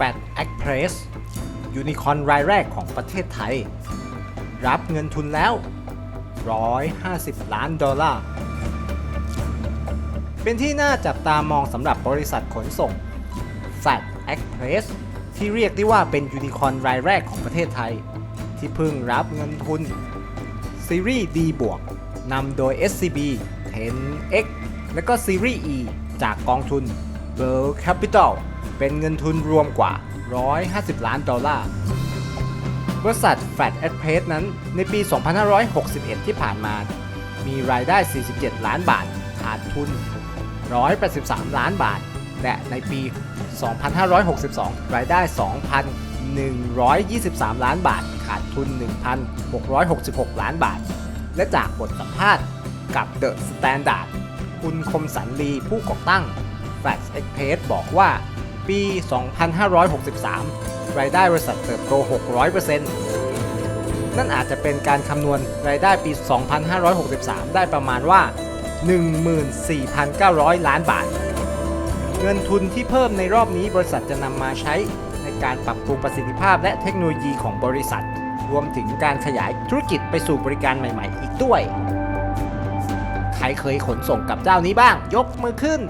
Fat Express ยูนิคอนรายแรกของประเทศไทย รับเงินทุนแล้ว 150 ล้านดอลลาร์ เป็นที่น่าจับตามองสำหรับบริษัทขนส่ง Fat Express ที่เรียกได้ว่าเป็นยูนิคอนรายแรกของประเทศไทย ที่เพิ่งรับเงินทุน ซีรีส์ D บวกนำโดย SCB 10X และก็ซีรีส์ E จากกองทุน World Capital เป็นเงินทุนรวมกว่า 150 ล้านดอลลาร์ บริษัท Fat a d p r e s นั้นในปี 2561 ที่ผ่านมา มีรายได้ 47 ล้านบาท ขาดทุน 183 ล้านบาท และในปี 2562 รายได้ 2,123 ล้านบาท ขาดทุน 1,666 ล้านบาท และจากบทสัมภาษณ์กับ The Standard คุณคมสันลีผู้ก่อตั้ง Fat Express บอกว่า ปี 2563 รายได้บริษัทเติบโต 600%นั่นอาจจะเป็นการคำนวณรายได้ปี 2563 ได้ประมาณว่า 14,900 ล้านบาท เงินทุนที่เพิ่มในรอบนี้บริษัทจะนำมาใช้ในการปรับปรุงประสิทธิภาพและเทคโนโลยีของบริษัท รวมถึงการขยายธุรกิจไปสู่บริการใหม่ ๆ อีกด้วย ใครเคยขนส่งกับเจ้านี้บ้าง ยกมือขึ้น